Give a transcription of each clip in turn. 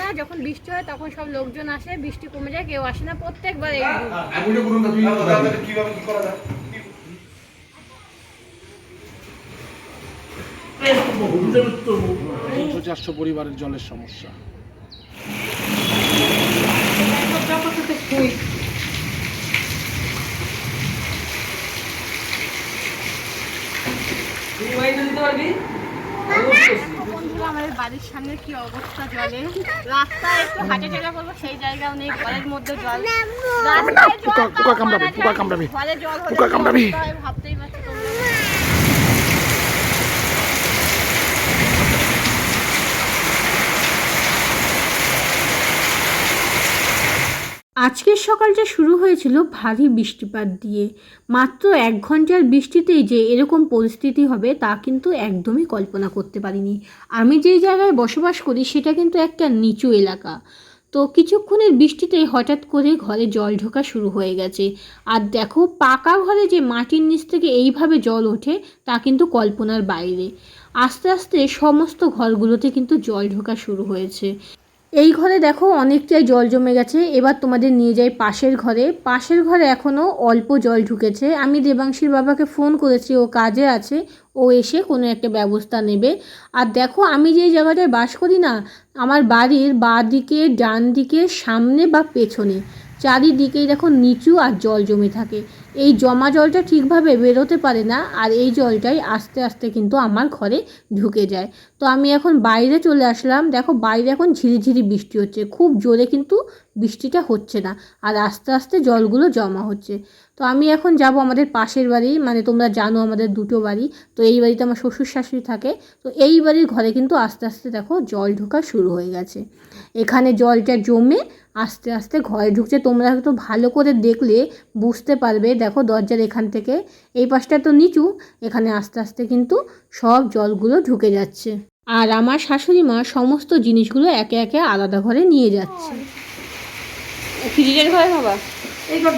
না যখন বৃষ্টি হয় তখন সব লোকজন আসে বৃষ্টি কমে যায় কেউ আসে না প্রত্যেকবার এই কীভাবে কি করা যায়? তিনশো চারশো পরিবারের জলের সমস্যা। বন্ধুরা আমাদের বাড়ির সামনে কি অবস্থা জলে রাস্তায় একটু হাঁটে চলা করব সেই জায়গাও নেই ঘরের মধ্যে জল পোকা- কামড়াবে, পোকা কামড়াবে। কামড়াবে। ভাবতেই পারছ আজকের সকালটা শুরু হয়েছিল, ভারী বৃষ্টিপাত দিয়ে। মাত্র এক ঘণ্টার বৃষ্টিতেই যে এরকম পরিস্থিতি হবে, তা কিন্তু একদমই কল্পনা করতে পারিনি। আমি যেই জায়গায় বসবাস করি, সেটা কিন্তু একটা নিচু এলাকা। তো কিছুক্ষণের বৃষ্টিতে হঠাৎ করে ঘরে জল ঢোকা শুরু হয়ে গেছে। আর দেখো, পাকা ঘরে যে মাটির নিচ থেকে এইভাবে জল ওঠে, তা কিন্তু কল্পনার বাইরে। আস্তে আস্তে সমস্ত ঘরগুলোতে কিন্তু জল ঢোকা শুরু হয়েছে। এই ঘরে দেখো অনেকটাই জল জমে গেছে, এবার তোমাদের নিয়ে যাই পাশের ঘরে। পাশের ঘরে এখনও অল্প জল ঢুকেছে। আমি দেবাংশীর বাবাকে ফোন করেছি, ও কাজে আছে, ও এসে কোনো একটা ব্যবস্থা নেবে। আর দেখো আমি যেই জায়গাটায় বাস করি না, আমার বাড়ির বাঁ দিকে ডান দিকে সামনে বা পেছনে। চারিদিকেই দেখো নিচু আর জল জমে থাকে। এই জমা জলটা ঠিকভাবে বেরোতে পারে না, আর এই জলটাই আস্তে আস্তে কিন্তু আমার ঘরে ঢুকে যায়। তো আমি এখন বাইরে চলে আসলাম। দেখো বাইরে এখন ঝিরিঝিরি বৃষ্টি হচ্ছে। খুব জোরে কিন্তু বৃষ্টিটা হচ্ছে না, আর আস্তে আস্তে জলগুলো জমা হচ্ছে। তো আমি এখন যাব আমাদের পাশের বাড়ি মানে তোমরা জানো আমাদের দুটো বাড়ি, তো এই বাড়িতে আমার শ্বশুর শাশুড়ি থাকে। তো এই বাড়ির ঘরে কিন্তু আস্তে আস্তে দেখো জল ঢোকা শুরু হয়ে গেছে। এখানে জলটা জমে আস্তে আস্তে ঘরে ঢুকছে। তোমরা হয়তো ভালো করে দেখলে বুঝতে পারবে। দেখো দরজার এখান থেকে এই পাশটা তো নিচু এখানে আস্তে আস্তে কিন্তু সব জলগুলো ঢুকে যাচ্ছে। আর আমার শাশুড়ি মা সমস্ত জিনিসগুলো একে একে আলাদা ঘরে নিয়ে যাচ্ছে। ফ্রিজের ঘরে বাবা এইবার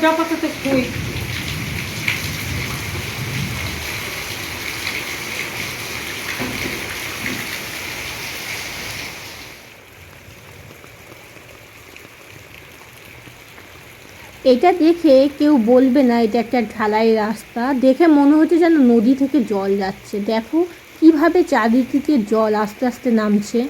এটা দেখে কেউ বলবে না, এটা একটা ঢালাই রাস্তা। দেখে মনে হচ্ছে যেন নদী থেকে জল যাচ্ছে। দেখো কীভাবে চারিদিকে জল আস্তে আস্তে নামছে।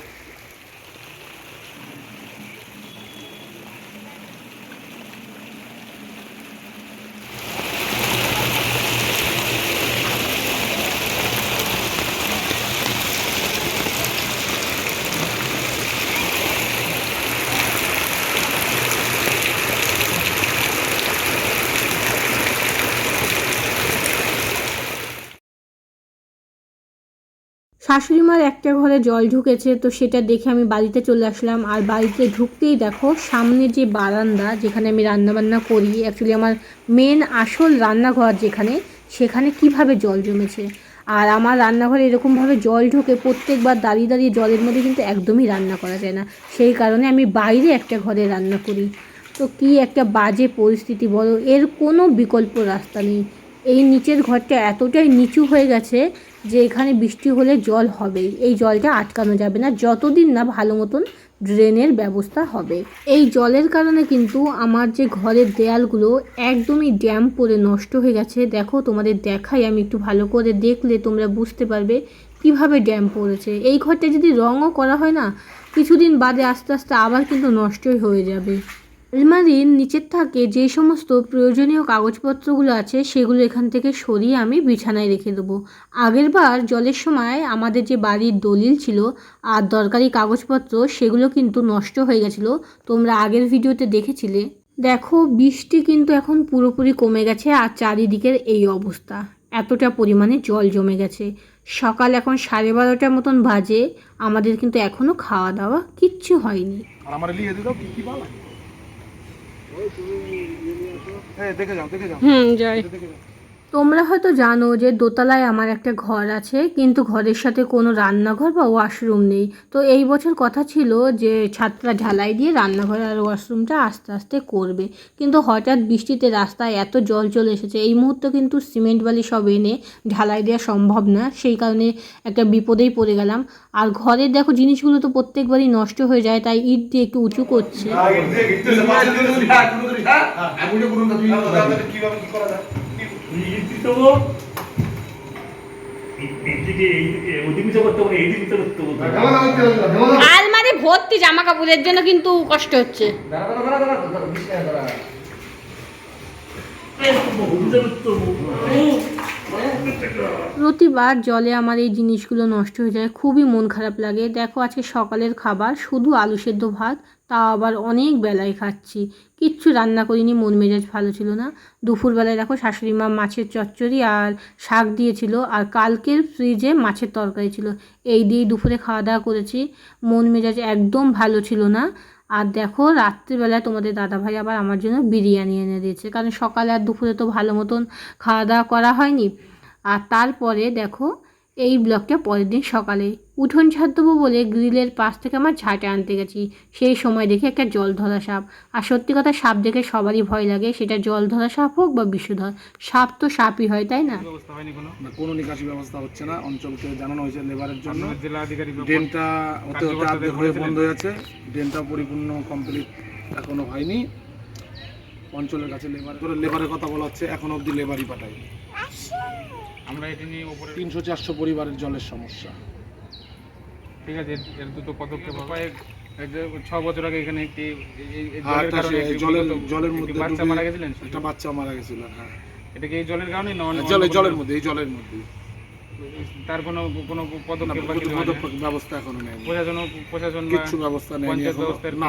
শাশুড়ি মার একটা ঘরে জল ঢুকেছে, তো সেটা দেখে আমি বাড়িতে চলে আসলাম। আর বাড়িতে ঢুকতেই দেখো, সামনে যে বারান্দা যেখানে আমি রান্নাবান্না করি অ্যাকচুয়ালি আমার মেন আসল রান্নাঘর যেখানে, সেখানে কীভাবে জল জমেছে। আর আমার রান্নাঘরে এরকমভাবে জল ঢোকে, প্রত্যেকবার দাঁড়িয়ে দাঁড়িয়ে জলের মধ্যে কিন্তু একদমই রান্না করা যায় না। সেই কারণে আমি বাইরে একটা ঘরে রান্না করি। তো কি একটা বাজে পরিস্থিতি বলো, এর কোনো বিকল্প রাস্তা নেই। এই নিচের ঘরটা এতটাই নিচু হয়ে গেছে যে এখানে বৃষ্টি হলে জল হবেই। এই জলটা আটকানো যাবে না। যতদিন না ভালো মতন ড্রেনের ব্যবস্থা হবে। এই জলের কারণে কিন্তু আমার যে ঘরের দেয়ালগুলো একদমই ড্যাম পরে নষ্ট হয়ে গেছে। দেখো, তোমাদের দেখাই, আমি একটু ভালো করে দেখলে তোমরা বুঝতে পারবে কীভাবে ড্যাম পড়েছে। এই ঘরটা যদি রঙও করা হয় না, কিছুদিন বাদে আস্তে আস্তে আবার কিন্তু নষ্টই হয়ে যাবে। আলমারির নিচের থাকে যে সমস্ত প্রয়োজনীয় কাগজপত্রগুলো আছে, সেগুলো এখান থেকে সরিয়ে আমি বিছানায় রেখে দেবো। আগের বার জলের সময় আমাদের যে বাড়ির দলিল ছিল আর দরকারি কাগজপত্র, সেগুলো কিন্তু নষ্ট হয়ে গেছিল। তোমরা আগের ভিডিওতে দেখেছিলে। দেখো, বৃষ্টি কিন্তু এখন পুরোপুরি কমে গেছে আর চারিদিকের এই অবস্থা। এতটা পরিমাণে জল জমে গেছে। সকাল এখন সাড়ে বারোটার মতন বাজে। আমাদের কিন্তু এখনও খাওয়া দাওয়া কিচ্ছু হয়নি। হুম যাই। দেখে যাও। তোমরা হয়তো জানো যে দোতলায় আমার একটা ঘর আছে কিন্তু ঘরের সাথে কোনো রান্নাঘর বা ওয়াশরুম নেই। তো এই বছর কথা ছিল যে ছাদটা ঢালাই দিয়ে রান্নাঘর আর ওয়াশরুমটা আস্তে আস্তে করবে। কিন্তু হঠাৎ বৃষ্টিতে রাস্তায় এত জল চলে এসেছে এই মুহূর্তে কিন্তু সিমেন্ট বালি সব এনে ঢালাই দেওয়া সম্ভব না। সেই কারণে একটা বিপদেই পড়ে গেলাম। আর ঘরের দেখো জিনিসগুলো তো প্রত্যেকবারই নষ্ট হয়ে যায় তাই ইট দিয়ে একটু উঁচু করছে। আলমারি ভর্তি জামা কাপড়ের জন্য কিন্তু কষ্ট হচ্ছে প্রতিবার জলে আমার এই জিনিসগুলো নষ্ট হয়ে যায়, খুবই মন খারাপ লাগে। দেখো, আজকে সকালের খাবার, শুধু আলু সেদ্ধ ভাত তা আবার অনেক বেলায় খাচ্ছি। কিচ্ছু রান্না করিনি, মন মেজাজ ভালো ছিল না। দুপুরবেলায় দেখো, শাশুড়ি মা মাছের চচ্চড়ি আর শাক দিয়েছিল, আর কালকের ফ্রিজে মাছের তরকারি ছিল। এই দিয়েই দুপুরে খাওয়া দাওয়া করেছি। মন মেজাজ একদম ভালো ছিল না। আর দেখো, রাত্রিবেলায় তোমাদের দাদাভাই আবার আমার জন্য বিরিয়ানি এনে দিয়েছে। কারণ সকালে আর দুপুরে তো ভালো মতন খাওয়া দাওয়া করা হয়নি। আর তারপরে দেখো এই ব্লগটা পরের দিন সকালে। উঠোন ছাদ দেবো বলে গ্রিলের পাশ থেকে আমার ঝাঁটে আনতে গেছি। সেই সময় দেখে একটা জল ধরা সাপ। আর সত্যি কথা সাপ দেখে সবারই ভয় লাগে। সেটা জল ধরা সাপ হোক বা বিষধর সাপ তো সাপই হয় তাই না? না, কোনো নিকাশি ব্যবস্থা হচ্ছে না। অঞ্চলকে জানানো হয়েছে লেবারের জন্য। ড্রেনটা হতে হতে হয়ে বন্ধ হয়ে আছে। ড্রেনটা পরিপূর্ণ কমপ্লিট এখনও হয়নি। অঞ্চলের কাছে লেবার লেবারের কথা বলা হচ্ছে এখনও অবধি লেবারই পাঠায় আমরা এটি নিয়ে উপরে তিনশো চারশো পরিবারের জলের সমস্যা। ঠিক আছে এর- দ্রুত পদক্ষেপ। কয়েক ছ বছর আগে এখানে একটি আর জলের জলের জলের মধ্যে বাচ্চা মারা গেছিলেন একটা বাচ্চা মারা গেছিল হ্যাঁ। এটা কি এই জলের কারণে না অন্য- জলে অন্য জলের মধ্যে এই জলের মধ্যে তার কোনো কোনো পদক্ষেপ বা কিছু কোনো হয়নি? ব্যবস্থা এখনও নেই প্রশাসন প্রশাসন বা কিচ্ছু ব্যবস্থা নেই পঞ্চায়েত ব্যবস্থার না।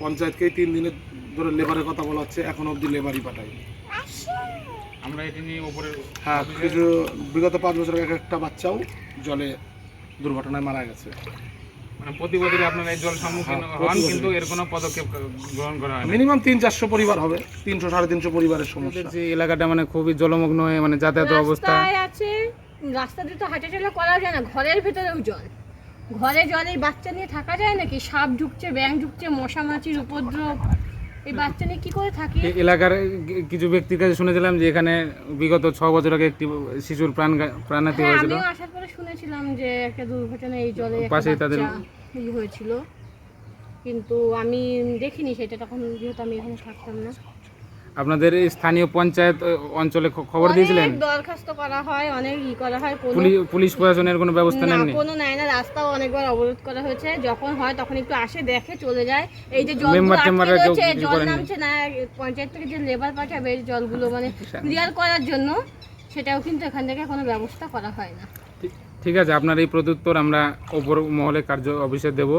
পঞ্চায়েতকেই তিন দিনের ধরে লেবারের কথা বলা হচ্ছে এখন অবধি লেবারই পাঠায় আমরা এটি নিয়ে উপরে হ্যাঁ কিছু বিগত পাঁচ বছর এক একটা বাচ্চাও জলে দুর্ঘটনায় মারা গেছে। মানে প্রতি বছরই আপনারা এই জল সম্মুখীন হ্যাঁ, হন কিন্তু এর কোনো পদক্ষেপ গ্রহণ করা হয় মিনিমাম তিন চারশো পরিবার হবে তিনশো সাড়ে তিনশো পরিবারের সমস্যা। যে এলাকাটা মানে খুবই জলমগ্ন হয়ে মানে যাতায়াত অবস্থা। আছে রাস্তা দিয়ে তো হাঁটাচলা করা যায় না ঘরের ভেতরেও জল। ঘরে জল বাচ্চা নিয়ে থাকা যায় নাকি? সাপ ঢুকছে ব্যাং ঢুকছে মশা মাছির উপদ্রব। এই বাচ্চা নিয়ে কি করে থাকি? এলাকার কিছু ব্যক্তির কাছে শুনেছিলাম যে এখানে বিগত ছ বছর আগে একটি শিশুর প্রাণ প্রাণাতি হ্যাঁ হয়েছিল। আমি আসার পরে শুনেছিলাম যে একটা দুর্ঘটনা এই জলে পাশে তাদের- হয়েছিল। কিন্তু আমি দেখিনি সেটা তখন যেহেতু আমি এখানে থাকতাম না। আপনাদের স্থানীয় পঞ্চায়েত অঞ্চলে খবর দিয়েছিলেন? দরখাস্ত করা হয় অনেক ই করা হয় পুলিশ প্রশাসনের কোনো ব্যবস্থা নেননি? কোনো নেয় না রাস্তাও অনেকবার অবরোধ করা হয়েছে যখন হয় তখন একটু আসে দেখে চলে যায়। এই যে জল নামছে না পঞ্চায়েত থেকে যে লেবার পাঠাবে জলগুলো মানে ক্লিয়ার করার জন্য সেটাও কিন্তু এখান থেকে কোনো ব্যবস্থা করা হয় না। ঠিক- ঠিক আছে আপনার এই প্রত্যুত্তর আমরা ওপর মহলে কার্য অফিসে দেব।